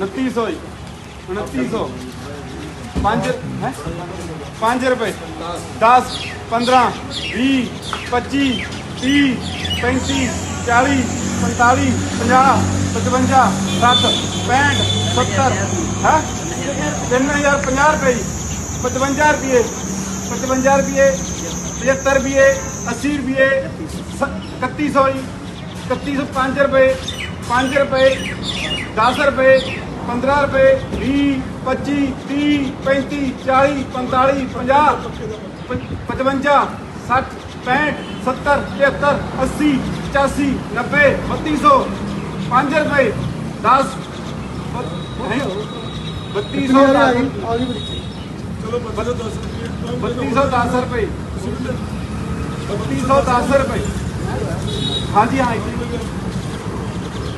2900 ਜੀ। 2900 5 ਹੈ? 5 ਰੁਪਏ। 10 15 20 25 30 35 40 45 50 55 60 65 70 ਹੈ? 3050 ਰੁਪਏ ਜੀ। 55 ਰੁਪਏ 55 ਰੁਪਏ 75 ਰੁਪਏ 80 ਰੁਪਏ 3100 ਜੀ। 3105 ਰੁਪਏ। 5 ਰੁਪਏ 10 ਰੁਪਏ 15 ਰੁਪਏ 20 25 30 35 40 45 50 55 60 65 70 73 80 85 90 3200 5 ਰੁਪਏ 10 3200 ਚਲੋ ਬਦਲੋ 10 ਰੁਪਏ 3210 ਰੁਪਏ 3210 ਰੁਪਏ ਹਾਂਜੀ ਹਾਂ ਇੱਥੇ ਚਲੋ ਠੀਕ